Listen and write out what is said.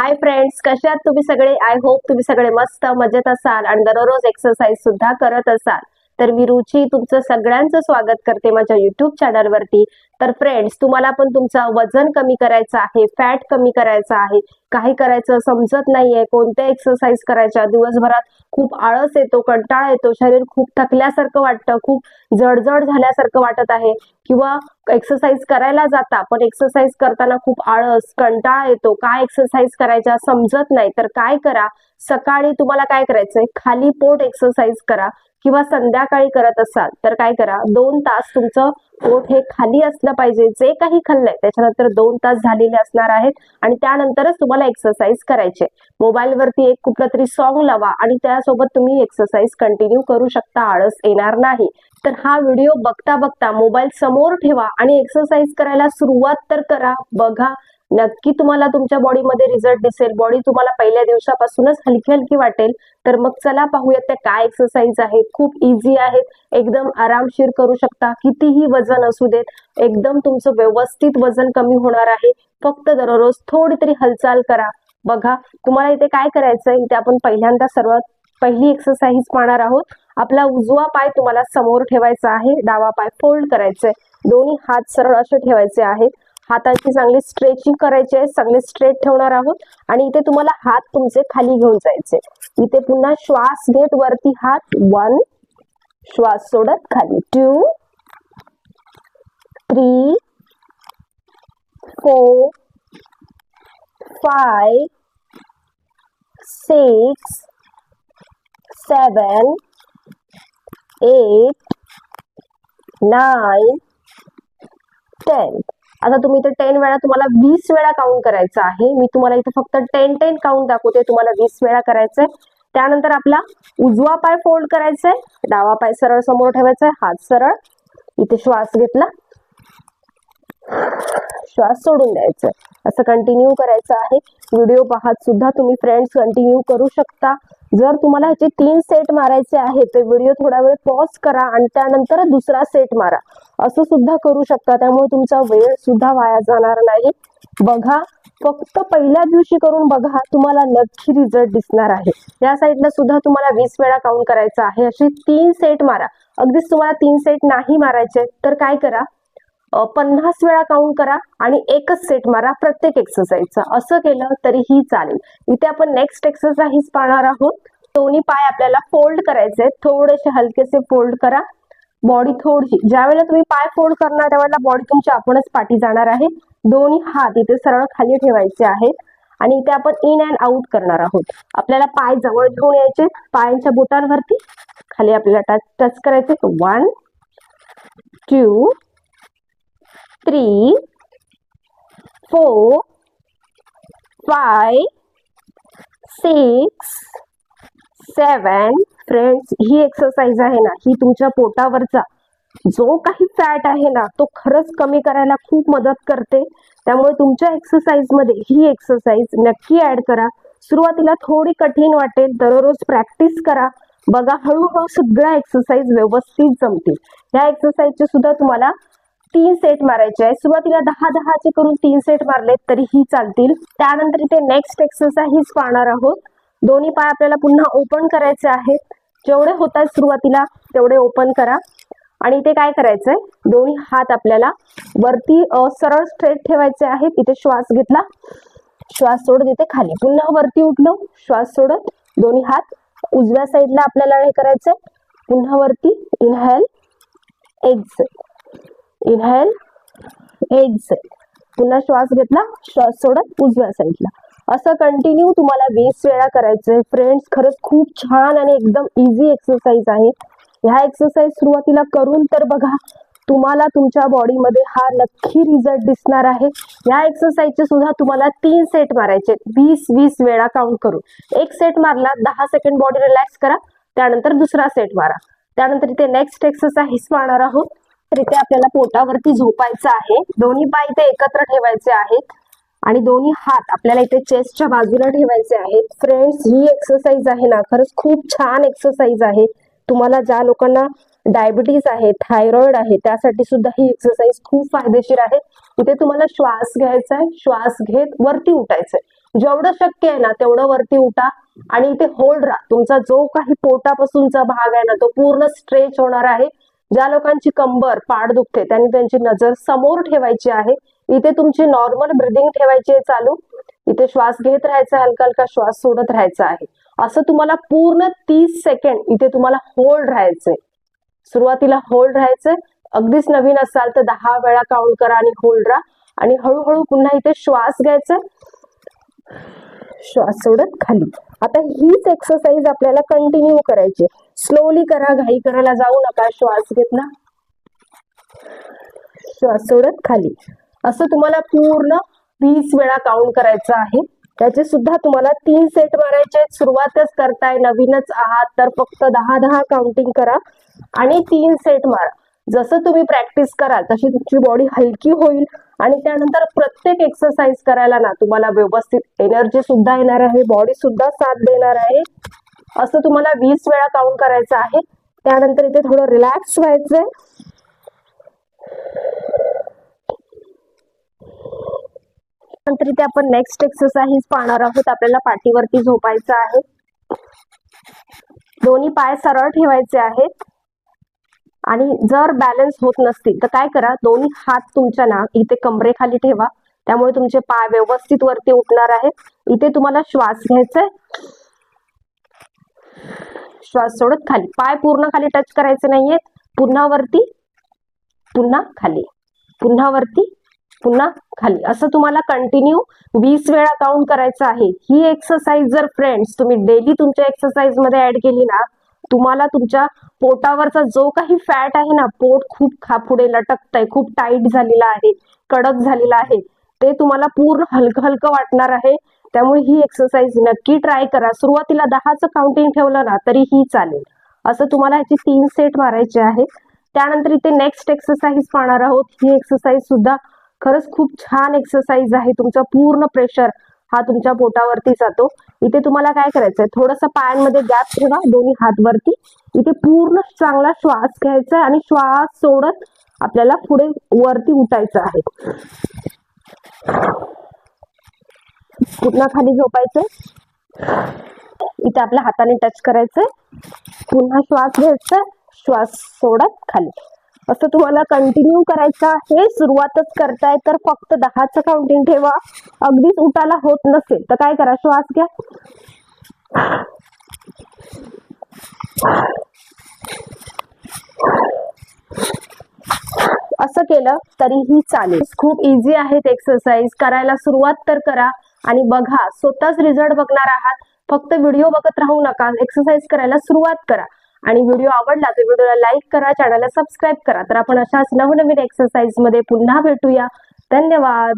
Hi friends कसे आहात तुम्ही सगळे? आय होप तुम्ही सगळे मस्त मजेत असाल आणि दररोज एक्सरसाइज सुद्धा करत असाल. तर मी रुची तुमचं सगळ्यांचं स्वागत करते माझ्या युट्यूब चॅनलवरती तर फ्रेंड्स तुम्हाला पण तुमचं वजन कमी करायचं आहे फॅट कमी करायचं आहे. काही करायचं समजत नाहीये कोणत्या एक्सरसाइज करायच्या दिवसभरात खूप आळस येतो कंटाळा येतो शरीर खूप थकल्यासारखं वाटतं खूप जडजड झाल्यासारखं वाटत आहे. किंवा एक्सरसाइज करायला जाता पण एक्सरसाइज करताना खूप आळस कंटाळा येतो काय एक्सरसाइज करायच्या समजत नाही तर काय करा? सकाळी तुम्हाला काय करायचंय? खाली पोट एक्सरसाइज करा. किंवा संध्याकाळी करत असाल तर काय करा? दोन तास तुमचं पोट हे खाली असलं पाहिजे जे काही खाल्लंय त्याच्यानंतर दोन तास झालेले असणार आहेत आणि त्यानंतरच तुम्हाला एक्सरसाइज करायचे. मोबाईल वरती एक कुठलं तरी सॉन्ग लावा आणि त्यासोबत तुम्ही एक्सरसाइज कंटिन्यू करू शकता आळस येणार नाही. तर हा व्हिडिओ बघता बघता मोबाईल समोर ठेवा आणि एक्सरसाइज करायला सुरुवात तर करा बघा नक्की तुम्हाला तुमच्या बॉडीमध्ये रिझल्ट दिसेल. बॉडी तुम्हाला पहिल्या दिवसापासूनच हलकी हलकी वाटेल. तर मग चला पाहूयात त्या काय एक्सरसाइज आहेत. खूप इझी आहेत. एकदम आरामशीर करू शकता. कितीही वजन असू देत एकदम तुमचं व्यवस्थित वजन कमी होणार आहे. फक्त दररोज थोडी तरी हालचाल करा. बघा तुम्हाला इथे काय करायचंय? इथे आपण पहिल्यांदा सर्वात पहिली एक्सरसाइज पाहणार आहोत. आपला उजवा पाय तुम्हाला समोर ठेवायचा आहे. डावा पाय फोल्ड करायचे दोन्ही हात सरळ असे ठेवायचे आहेत. हाताची चांगली स्ट्रेचिंग करायची आहे चांगले स्ट्रेट ठेवणार आहोत आणि इथे तुम्हाला हात तुमचे खाली घेऊन जायचे. इथे पुन्हा श्वास घेत वरती हात वन श्वास सोडत खाली. Two three four five six seven eight nine ten आता तुम्ही इथे टेन वेळा तुम्हाला वीस वेळा काउंट करायचं आहे. मी तुम्हाला इथे फक्त टेन टेन काउंट दाखवते. तुम्हाला वीस वेळा करायचंय. त्यानंतर आपला उजवा पाय फोल्ड करायचाय. डावा पाय सरळ समोर ठेवायचा हात सरळ. इथे श्वास घेतला. श्वास सोडून द्यायचा असं कंटिन्यू करायचं आहे. व्हिडिओ पाहत सुद्धा तुम्ही फ्रेंड्स कंटिन्यू करू शकता. जर तुम्हाला ह्याचे तीन सेट मारायचे आहेत तर व्हिडिओ थोडा वेळ पॉज करा आणि त्यानंतर दुसरा सेट मारा. असं सुद्धा करू शकता. त्यामुळे तुमचा वेळ सुद्धा वाया जाणार नाही. बघा फक्त पहिल्या दिवशी करून बघा तुम्हाला नक्की रिझल्ट दिसणार आहे. या साईडला सुद्धा तुम्हाला वीस वेळा काउंट करायचा आहे. असे तीन सेट मारा. अगदीच तुम्हाला तीन सेट नाही मारायचे तर काय करा? पन्नास वेळा काउंट करा आणि एकच सेट मारा प्रत्येक एक्सरसाइजचा असं केलं तरीही चालेल. इथे आपण नेक्स्ट एक्सरसाइज पाहणार आहोत. दोन्ही पाय आपल्याला फोल्ड करायचे थोडेसे हलकेसे फोल्ड करा. बॉडी थोडीशी ज्या वेळेला तुम्ही पाय फोल्ड करणार त्यावेळेला बॉडी तुमची आपणच पाठी जाणार आहे. दोन्ही हात इथे सरळ खाली ठेवायचे आहेत. आणि इथे आपण इन अँड आउट करणार आहोत. आपल्याला पाय जवळ घेऊन यायचे. पायांच्या बोटांवरती खाली आपल्याला टच टच करायचे. One two three four five six seven friends ही एक्सरसाइज आहे ना ही तुमच्या पोटावरचा जो काही फॅट आहे ना तो खरंच कमी करायला खूप मदत करते. त्यामुळे तुमच्या एक्सरसाइजमध्ये ही एक्सरसाइज नक्की ॲड करा. सुरुवातीला थोडी कठीण वाटेल दररोज प्रॅक्टिस करा. बघा हळूहळू सगळ्या एक्सरसाइज व्यवस्थित जमतील. ह्या एक्सरसाइजचे सुद्धा तुम्हाला तीन सेट मारायचे आहे सुरुवातीला दहा दहाचे करून तीन सेट मारले तरीही चालतील. त्यानंतर इथे नेक्स्ट एक्सरसाइज पाहणार आहोत. दोन्ही पाय आपल्याला पुन्हा ओपन करायचे आहेत. जेवढे होत आहेत सुरुवातीला तेवढे ओपन करा. आणि इथे काय करायचंय? दोन्ही हात आपल्याला वरती सरळ स्ट्रेट ठेवायचे आहेत. इथे श्वास घेतला. श्वास सोडत इथे खाली. पुन्हा वरती उठलो. श्वास सोडत दोन्ही हात उजव्या साईडला आपल्याला हे करायचंय. पुन्हा वरती इनहेल एक्झेल इनहेल एक्झेल. पुन्हा श्वास घेतला श्वास सोडत उजव्या साईडला असं कंटिन्यू तुम्हाला वीस वेळा करायचंय. फ्रेंड्स खरंच खूप छान आणि एकदम इझी एक्सरसाइज आहे. ह्या एक्सरसाइज सुरुवातीला करून तर बघा तुम्हाला तुमच्या बॉडीमध्ये हा नक्की रिझल्ट दिसणार आहे. या एक्सरसाइजचे सुद्धा तुम्हाला तीन सेट मारायचे वीस वीस वेळा काउंट करून. एक सेट मारला दहा सेकंड बॉडी रिलॅक्स करा. त्यानंतर दुसरा सेट मारा. त्यानंतर इथे नेक्स्ट एक्सरसाइज पाहणार आहोत. तर आपल्याला पोटावरती झोपायचं आहे. दोन्ही पाय इथे एकत्र ठेवायचे आहेत. आणि दोन्ही हात आपल्याला इथे चेस्टच्या बाजूला ठेवायचे आहेत. फ्रेंड्स ही एक्सरसाइज आहे ना खरंच खूप छान एक्सरसाइज आहे. तुम्हाला ज्या लोकांना डायबिटीज आहे थायरॉइड आहे त्यासाठी सुद्धा ही एक्सरसाइज खूप फायदेशीर आहे. इथे तुम्हाला श्वास घ्यायचा आहे. श्वास घेत वरती उठायचंय जेवढं शक्य आहे ना तेवढं वरती उठा. आणि इथे होल्ड राहा. तुमचा जो काही पोटापासूनचा भाग आहे ना तो पूर्ण स्ट्रेच होणार आहे. ज्या लोकांची कंबर पाठ दुखते त्यांनी त्यांची नजर समोर ठेवायची आहे. इथे तुमची नॉर्मल ब्रिदिंग ठेवायची आहे चालू. इथे श्वास घेत राहायचा हलका हलका श्वास सोडत राहायचा आहे. असं तुम्हाला पूर्ण तीस सेकंड इथे तुम्हाला होल्ड राहायचंय. सुरुवातीला होल्ड राहायचंय. अगदीच नवीन असाल तर दहा वेळा काउंट करा आणि होल्ड राहा. आणि हळूहळू पुन्हा इथे श्वास घ्यायचा. श्वास सोडत खाली. आता हीच एक्सरसाइज आपल्याला कंटिन्यू करायची स्लोली करा घाई करायला जाऊ नका. श्वास घेतला श्वास सोडत खाली. असं तुम्हाला पूर्ण वीस वेळा काउंट करायचं आहे. त्याचे सुद्धा तुम्हाला तीन सेट मारायचे सुरुवातच करताय नवीनच आहात तर फक्त दहा दहा काउंटिंग करा. आणि तीन सेट मारा. जसं तुम्ही प्रॅक्टिस कराल तशी तुमची बॉडी हलकी होईल आणि त्यानंतर प्रत्येक एक्सरसाइज करायला ना तुम्हाला व्यवस्थित एनर्जी सुद्धा येणार आहे बॉडी सुद्धा साथ देणार आहे. असं तुम्हाला वीस वेळा काउंट करायचं आहे. त्यानंतर इथे थोडं रिलॅक्स व्हायचंय. नंतर इथे आपण नेक्स्ट एक्सरसाइज पाहणार आहोत. आपल्याला पाठीवरती झोपायचं आहे. दोन्ही पाय सरळ ठेवायचे आहेत. आणि जर बॅलन्स होत नसतील तर काय करा दोन्ही हात तुमच्या ना इथे कमरेखाली ठेवा. त्यामुळे तुमचे पाय व्यवस्थित वरती उठणार आहेत. इथे तुम्हाला श्वास घ्यायचा श्वास सोडत खाली. पाय पूर्ण खाली टच करायचे नाहीयेत पुन्हा वरती पुन्हा खाली. पुन्हा वरती पुन्हा खाली. असं तुम्हाला कंटिन्यू वीस वेळा काउंट करायचं आहे. ही एक्सरसाइज जर फ्रेंड्स तुम्ही डेली तुमच्या एक्सरसाइजमध्ये ऍड केली ना तुम्हाला तुमच्या पोटावरचा जो काही फॅट आहे ना पोट खूप खा पुढे लटकतंय खूप टाईट झालेला आहे कडक झालेला आहे ते तुम्हाला पूर्ण हलकं हलकं वाटणार आहे. त्यामुळे ही एक्सरसाइज नक्की ट्राय करा. सुरुवातीला दहाचं काउंटिंग ठेवलं ना तरी ही चालेल. असं तुम्हाला ह्याची तीन सेट मारायचे आहे. त्यानंतर इथे नेक्स्ट एक्सरसाइज पाहणार आहोत. ही एक्सरसाइज सुद्धा खरंच खूप छान एक्सरसाइज आहे. तुमचा पूर्ण प्रेशर हा तुमच्या पोटावरती जातो. इथे तुम्हाला काय करायचंय? थोडस पायांमध्ये गॅप ठेवा दोन्ही हात वरती इथे पूर्ण चांगला श्वास घ्यायचा आणि श्वास सोडत आपल्याला पुढे वरती उठायचं आहे. पुन्हा खाली झोपायचंय. इथे आपल्या हाताने टच करायचंय. पुन्हा श्वास घ्यायचा श्वास सोडत खाली. असं तुम्हाला कंटिन्यू करायचं आहे सुरुवातच करताय तर फक्त दहाचं काउंटिंग ठेवा. अगदीच उठाला होत नसेल तर काय करा श्वास घ्या. असं केलं तरीही चालेल. खूप इझी आहेत एक्सरसाइज करायला सुरुवात तर करा आणि बघा स्वतःच रिझल्ट बघणार आहात. फक्त व्हिडिओ बघत राहू नका. एक्सरसाइज करायला सुरुवात करा. आणि व्हिडिओ आवडला तर व्हिडिओला लाईक करा चॅनलला सबस्क्राईब करा. तर आपण अशाच नवनवीन एक्सरसाइजमध्ये पुन्हा भेटूया. धन्यवाद.